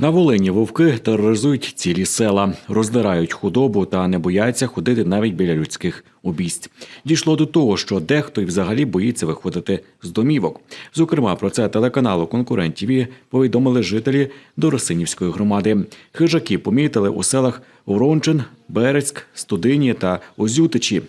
На Волині вовки тероризують цілі села, роздирають худобу та не бояться ходити навіть біля людських обійсть. Дійшло до того, що дехто й взагалі боїться виходити з домівок. Зокрема, про це телеканалу Конкурент ТВ повідомили жителі Доросинівської громади. Хижаки помітили у селах Ворончин, Берецьк, Студині та Озютичі.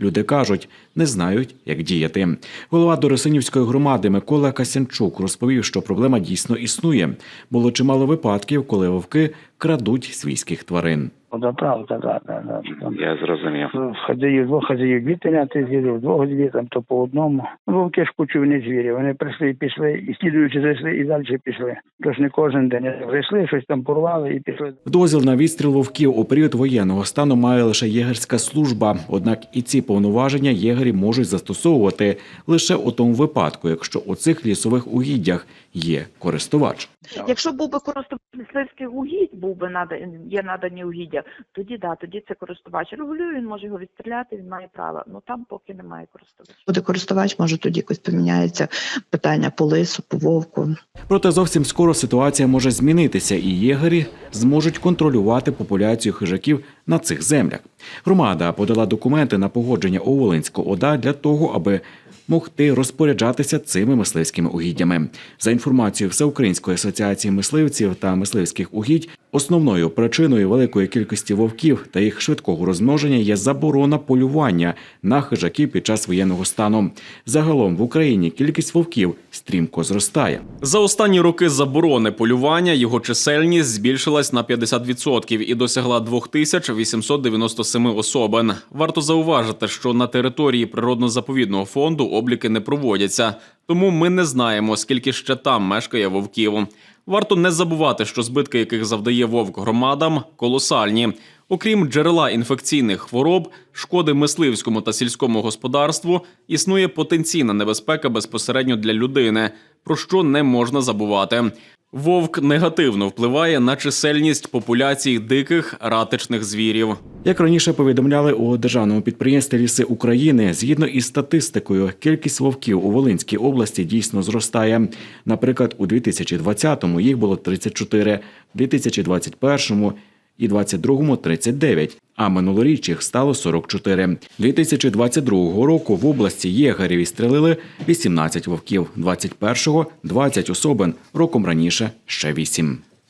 Люди кажуть, не знають, як діяти. Голова Доросинівської громади Микола Касянчук розповів, що проблема дійсно існує. Було чимало випадків, коли вовки крадуть свійських тварин. Да, правда, да, да, да. Там Я зрозумів. Хазяїв двох хазяїв дві теляти звірів, двох звірів, там то по одному. Ну, Вовки ж кучу не звірі. Вони прийшли і пішли, і слідуючи зайшли, і далі пішли. Тож не кожен день зайшли, щось там порвали і пішли. Дозвіл на відстріл вовків у період воєнного стану має лише єгерська служба. Однак і ці повноваження єгері можуть застосовувати лише у тому випадку, якщо у цих лісових угіддях є користувач. Якщо був би користувач мисливських угідь, був би нада, є надані угіддя, тоді да, тоді це користувач регулює, він може його відстріляти, він має право. Ну там поки немає користувача. буде користувач, може тоді якось поміняється питання по лису, по вовку. Проте зовсім скоро ситуація може змінитися, і єгері зможуть контролювати популяцію хижаків на цих землях. Громада подала документи на погодження у Волинську ОДА для того, аби могти розпоряджатися цими мисливськими угіддями. За інформацією Всеукраїнської асоціації мисливців та мисливських угідь, основною причиною великої кількості вовків та їх швидкого розмноження є заборона полювання на хижаків під час воєнного стану. Загалом в Україні кількість вовків стрімко зростає. За останні роки заборони полювання його чисельність збільшилась на 50% і досягла 2897 особин. Варто зауважити, що на території природно-заповідного фонду обліки не проводяться, тому ми не знаємо, скільки ще там мешкає вовків. Варто не забувати, що збитки, яких завдає вовк громадам, колосальні. Окрім джерела інфекційних хвороб, шкоди мисливському та сільському господарству, існує потенційна небезпека безпосередньо для людини, про що не можна забувати. Вовк негативно впливає на чисельність популяцій диких ратичних звірів. Як раніше повідомляли у державному підприємстві Ліси України, згідно із статистикою, кількість вовків у Волинській області дійсно зростає. Наприклад, у 2020-му їх було 34, в 2021-му і 22-му – 39, а минулоріч їх стало 44. 2022 року в області єгерів стрелили 18 вовків, 21-го – 20 особин, роком раніше – ще 8.